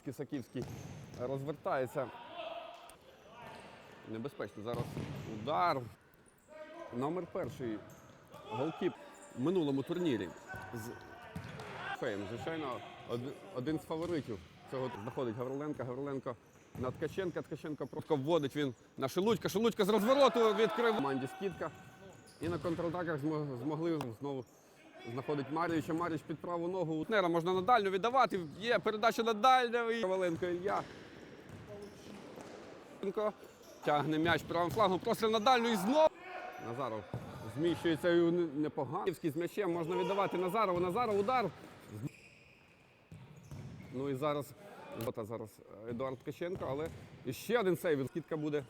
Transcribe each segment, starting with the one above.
скидки Саківський розвертається. Небезпечно. Зараз удар. Номер перший голкіп в минулому турнірі. З Фейм, звичайно, один з фаворитів цього знаходить Гавриленка. Гавриленко на Ткаченка. Ткаченко просто вводить він на Шелудька. Шелудька з розвороту відкрив команді скидка. І на контратаках змогли знову знаходить Мар'ївича. Мар'ївич під праву ногу. Утнера можна на дальню віддавати. Є передача на дальню. Коваленко. Коваленко Тягне м'яч правим флангом, простріл на дальню і знову. Назаров зміщується і непогано. З м'ячем можна віддавати Назарову. Назаров удар. Ну і зараз зараз Едуард Ткаченко, але і ще один сейв. Скидка буде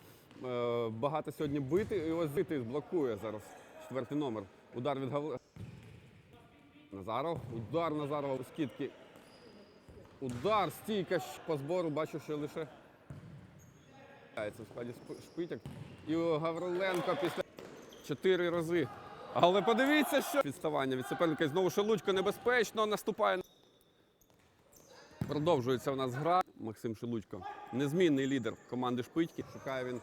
е, багато сьогодні бити. І ось бити блокує зараз четвертий номер. Удар від Гавли. Назаров. Удар Назарова у скидки. Удар, стійка по збору. Бачу, що лише в складі Шпитяк. І Гавриленко після чотири рази. Але подивіться, що відставання від суперника. Знову Шелудько небезпечно наступає. Продовжується у нас гра. Максим Шелудько. Незмінний лідер команди Шпитьки. Шукає він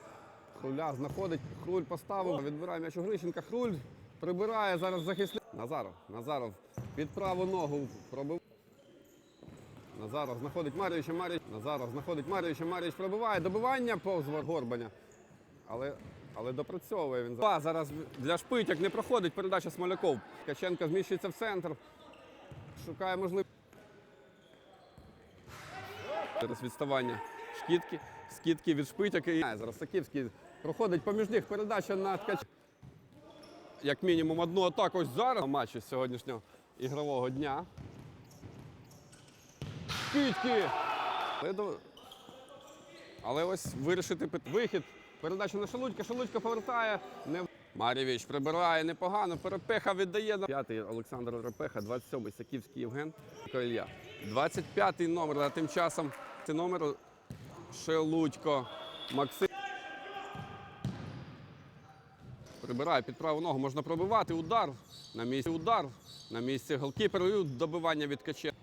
Хруля, знаходить. Хруль поставив. Відбирає м'яч у Грищенка. Хруль прибирає зараз захисник. Назаров. Назаров під праву ногу пробив. Назаров знаходить Мар'ївича. Мар'ївич. Назаров знаходить Мар'ївича. Мар'ївич пробиває. Добивання повз Горбаня. Але, але допрацьовує він. А, зараз для Шпитяк не проходить передача Смоляков. Ткаченко зміщується в центр. Шукає можливість. Зараз відставання шкідки, скидки від шпитяка. І зараз Саківський проходить поміж них передача на ткач. Як мінімум одну атаку ось зараз на матчі сьогоднішнього ігрового дня. Скидки! Але, ось вирішити вихід. Передача на Шелудька. Шелудька повертає. Не... Марєвич прибирає непогано. Перепеха віддає п'ятий Олександр Перепеха, 27-й Саківський Євген Ілля. 25-й номер, а тим часом цей номер Шелудько Максим. Прибирає під праву ногу, можна пробивати. Удар. На місці удар. На місці голкіпер і добивання від каче.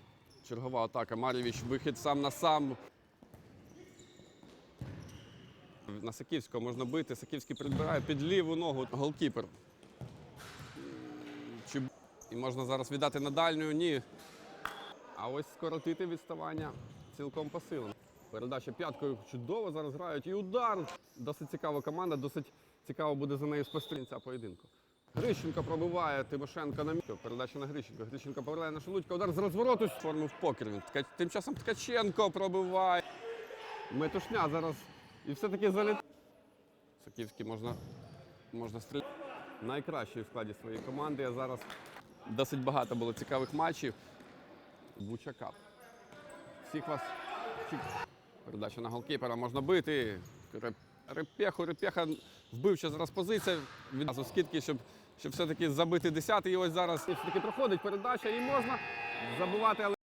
Чергова атака. Марєвич вихід сам на сам. На Саківського можна бити. Саківський прибирає під ліву ногу голкіпер. Чи... І можна зараз віддати на дальню? Ні. А ось скоротити відставання цілком по силам. Передача п'яткою чудово зараз грають. І удар. Досить цікава команда, досить цікаво буде за нею спостерігати поєдинку. Грищенко пробиває Тимошенко на місці. Передача на Грищенко. Грищенко повертає на Шелудька. Удар з розвороту. Форму в покер. Він. Тим часом Ткаченко пробиває. Метушня зараз. І все-таки заліт. Саківський можна, можна стріляти. Найкращий в складі своєї команди. А зараз досить багато було цікавих матчів. Бучака. Всіх вас. Передача на голкіпера можна бити. Репеху, Репеха вбивча зараз позиція. Відразу скидки, щоб, щоб все-таки забити десятий. І ось зараз все-таки проходить передача і можна забувати,